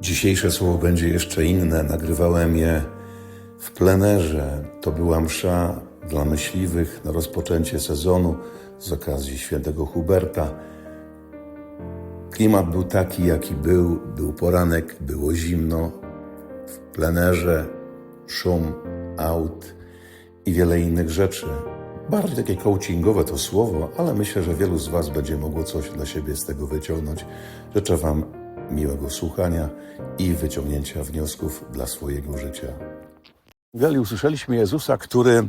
Dzisiejsze słowo będzie jeszcze inne. Nagrywałem je w plenerze. To była msza dla myśliwych na rozpoczęcie sezonu z okazji świętego Huberta. Klimat był taki, jaki był. Był poranek, było zimno. W plenerze szum aut i wiele innych rzeczy. Bardziej takie coachingowe to słowo, ale myślę, że wielu z Was będzie mogło coś dla siebie z tego wyciągnąć. Życzę Wam miłego słuchania i wyciągnięcia wniosków dla swojego życia. Gali usłyszeliśmy Jezusa, który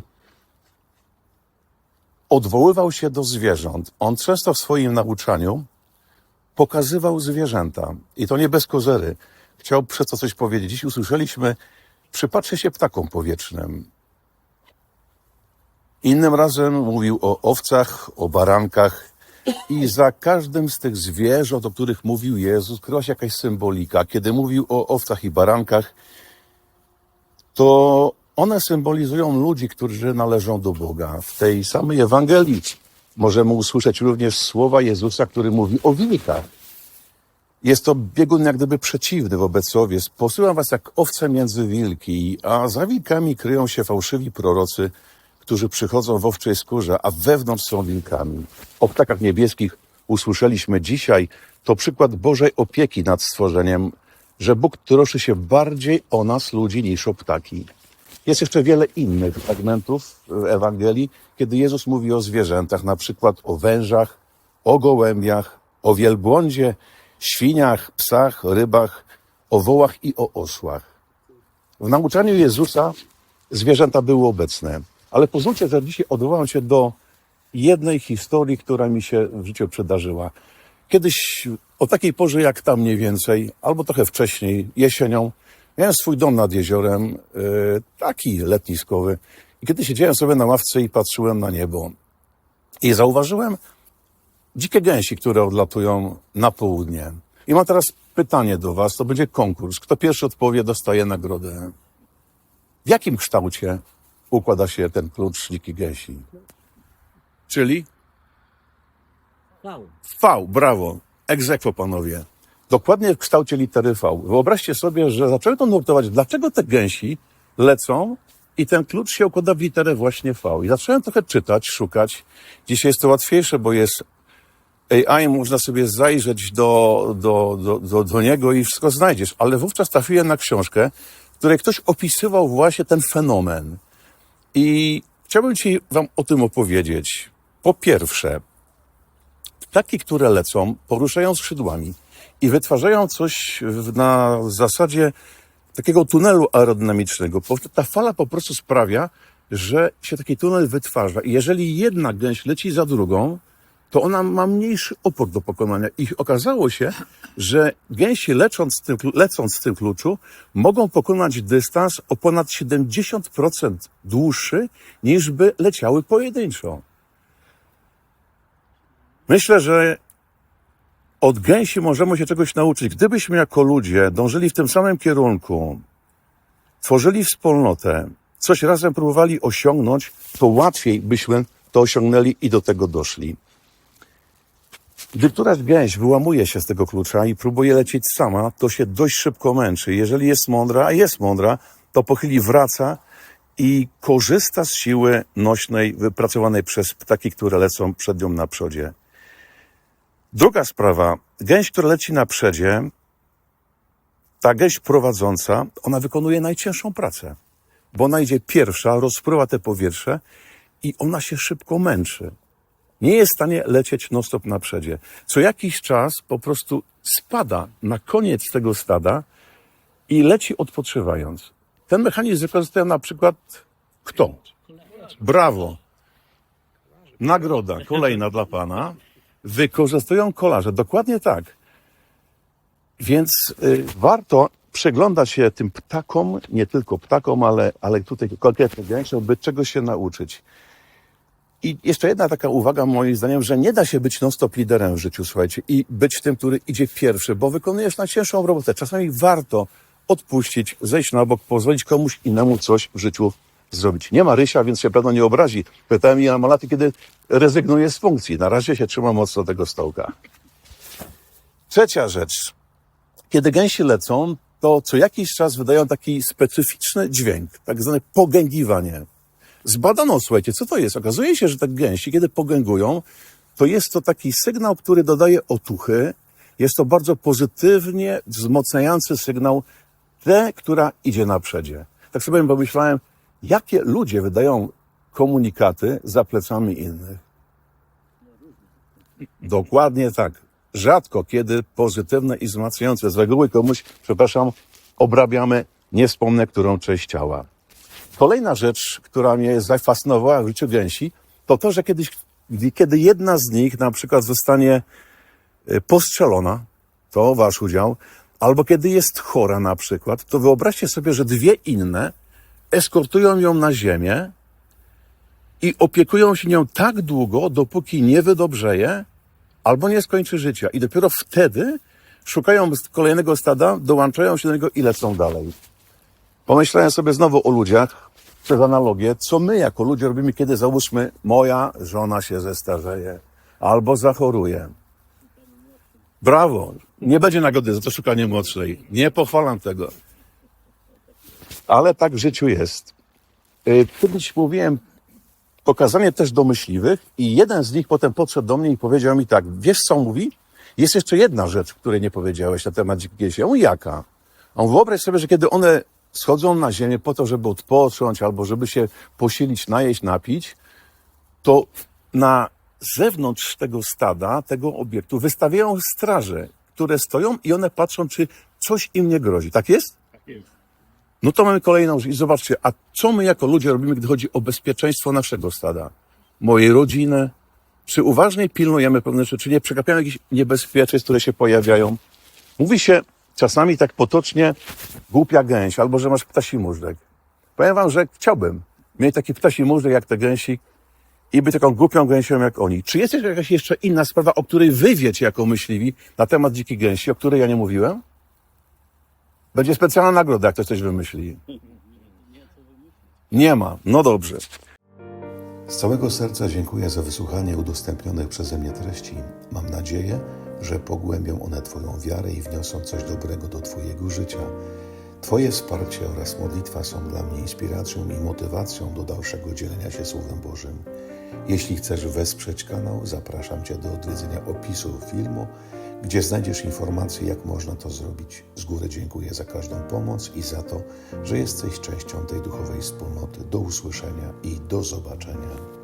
odwoływał się do zwierząt. On często w swoim nauczaniu pokazywał zwierzęta. I to nie bez kozery. Chciał przez to coś powiedzieć. Dziś usłyszeliśmy, przypatrzę się ptakom powietrznym. Innym razem mówił o owcach, o barankach i za każdym z tych zwierząt, o których mówił Jezus, kryła się jakaś symbolika. Kiedy mówił o owcach i barankach, to one symbolizują ludzi, którzy należą do Boga. W tej samej Ewangelii możemy usłyszeć również słowa Jezusa, który mówi o wilkach. Jest to biegun jak gdyby przeciwny wobec owiec. Posyłam was jak owce między wilki, a za wilkami kryją się fałszywi prorocy, którzy przychodzą w owczej skórze, a wewnątrz są wilkami. O ptakach niebieskich usłyszeliśmy dzisiaj. To przykład Bożej opieki nad stworzeniem, że Bóg troszy się bardziej o nas, ludzi, niż o ptaki. Jest jeszcze wiele innych fragmentów w Ewangelii, kiedy Jezus mówi o zwierzętach, na przykład o wężach, o gołębiach, o wielbłądzie, świniach, psach, rybach, o wołach i o osłach. W nauczaniu Jezusa zwierzęta były obecne, ale pozwólcie, że dzisiaj odwołam się do jednej historii, która mi się w życiu przydarzyła. Kiedyś o takiej porze jak tam mniej więcej, albo trochę wcześniej, jesienią, miałem swój dom nad jeziorem, yy, taki letniskowy. I kiedy siedziałem sobie na ławce i patrzyłem na niebo, i zauważyłem dzikie gęsi, które odlatują na południe. I mam teraz pytanie do Was, to będzie konkurs. Kto pierwszy odpowie, dostaje nagrodę. W jakim kształcie układa się ten klucz dzikich gęsi? Czyli Wow. V, brawo, egzekwo panowie. Dokładnie w kształcie litery V. Wyobraźcie sobie, że zaczęły to nurtować, dlaczego te gęsi lecą i ten klucz się układa w literę właśnie V. I zacząłem trochę czytać, szukać. Dzisiaj jest to łatwiejsze, bo jest AI, można sobie zajrzeć do, do, do, do, do niego i wszystko znajdziesz. Ale wówczas trafiłem na książkę, w której ktoś opisywał właśnie ten fenomen. I chciałbym Ci Wam o tym opowiedzieć. Po pierwsze, ptaki, które lecą, poruszają skrzydłami i wytwarzają coś na zasadzie takiego tunelu aerodynamicznego. Ta fala po prostu sprawia, że się taki tunel wytwarza. I jeżeli jedna gęś leci za drugą, to ona ma mniejszy opór do pokonania. I okazało się, że gęsi lecząc tym, lecąc w tym kluczu mogą pokonać dystans o ponad 70% dłuższy, niż by leciały pojedynczo. Myślę, że od gęsi możemy się czegoś nauczyć. Gdybyśmy jako ludzie dążyli w tym samym kierunku, tworzyli wspólnotę, coś razem próbowali osiągnąć, to łatwiej byśmy to osiągnęli i do tego doszli. Gdy któraś gęś wyłamuje się z tego klucza i próbuje lecieć sama, to się dość szybko męczy. Jeżeli jest mądra, a jest mądra, to po chwili wraca i korzysta z siły nośnej wypracowanej przez ptaki, które lecą przed nią na przodzie. Druga sprawa. Gęś, która leci na przedzie, ta gęś prowadząca, ona wykonuje najcięższą pracę, bo ona idzie pierwsza, rozpływa te powietrze i ona się szybko męczy. Nie jest w stanie lecieć non-stop na przedzie. Co jakiś czas po prostu spada na koniec tego stada i leci odpoczywając. Ten mechanizm wykorzystuje na przykład kto? Brawo. Nagroda kolejna dla pana. Wykorzystują kolarze. Dokładnie tak. Więc y, warto przyglądać się tym ptakom, nie tylko ptakom, ale, ale tutaj konkretnie gęsiom, by czegoś się nauczyć. I jeszcze jedna taka uwaga moim zdaniem, że nie da się być non-stop liderem w życiu, słuchajcie, i być tym, który idzie pierwszy, bo wykonujesz najcięższą robotę. Czasami warto odpuścić, zejść na bok, pozwolić komuś innemu coś w życiu zrobić. Nie ma Rysia, więc się pewno nie obrazi. Pytałem Jana Malaty, kiedy rezygnuje z funkcji. Na razie się trzyma mocno tego stołka. Trzecia rzecz. Kiedy gęsi lecą, to co jakiś czas wydają taki specyficzny dźwięk, tak zwane pogęgiwanie. Zbadano, słuchajcie, co to jest. Okazuje się, że te gęsi, kiedy pogęgują, to jest to taki sygnał, który dodaje otuchy. Jest to bardzo pozytywnie wzmacniający sygnał tę, która idzie na przedzie. Tak sobie pomyślałem, jakie ludzie wydają komunikaty za plecami innych. Dokładnie tak. Rzadko kiedy pozytywne i wzmacniające. Z reguły komuś, przepraszam, obrabiamy, nie wspomnę, którą część ciała. Kolejna rzecz, która mnie zafascynowała w życiu gęsi, to to, że kiedyś, kiedy jedna z nich na przykład zostanie y, postrzelona, to wasz udział, albo kiedy jest chora na przykład, to wyobraźcie sobie, że dwie inne eskortują ją na ziemię i opiekują się nią tak długo, dopóki nie wydobrzeje albo nie skończy życia. I dopiero wtedy szukają kolejnego stada, dołączają się do niego i lecą dalej. Pomyślałem sobie znowu o ludziach, przez analogię, co my jako ludzie robimy, kiedy załóżmy, moja żona się zestarzeje albo zachoruje. Brawo! Nie będzie nagrody za to szukanie młodszej. Nie pochwalam tego. Ale tak w życiu jest. Y, Kiedyś mówiłem pokazanie też do myśliwych i jeden z nich potem podszedł do mnie i powiedział mi tak, wiesz co mówi? Jest jeszcze jedna rzecz, której nie powiedziałeś na temat się. Ja jaka? A On wyobraź sobie, że kiedy one schodzą na ziemię po to, żeby odpocząć albo żeby się posilić, najeść, napić, to na zewnątrz tego stada, tego obiektu wystawiają straże, które stoją i one patrzą, czy coś im nie grozi. Tak jest? No to mamy kolejną rzecz. I zobaczcie, a co my jako ludzie robimy, gdy chodzi o bezpieczeństwo naszego stada? Mojej rodziny? Czy uważnie pilnujemy pewne rzeczy? Czy nie przegapiamy jakichś niebezpieczeństw, które się pojawiają? Mówi się czasami tak potocznie głupia gęś, albo że masz ptasi móżdżek. Powiem wam, że chciałbym mieć taki ptasi móżdżek jak te gęsi i być taką głupią gęsią jak oni. Czy jest jeszcze jakaś jeszcze inna sprawa, o której wy wiecie jako myśliwi na temat dzikich gęsi, o której ja nie mówiłem? Będzie specjalna nagroda, jak ktoś coś wymyśli. Nie ma. No dobrze. Z całego serca dziękuję za wysłuchanie udostępnionych przeze mnie treści. Mam nadzieję, że pogłębią one Twoją wiarę i wniosą coś dobrego do Twojego życia. Twoje wsparcie oraz modlitwa są dla mnie inspiracją i motywacją do dalszego dzielenia się Słowem Bożym. Jeśli chcesz wesprzeć kanał, zapraszam Cię do odwiedzenia opisu filmu, gdzie znajdziesz informacje, jak można to zrobić. Z góry dziękuję za każdą pomoc i za to, że jesteś częścią tej duchowej wspólnoty. Do usłyszenia i do zobaczenia.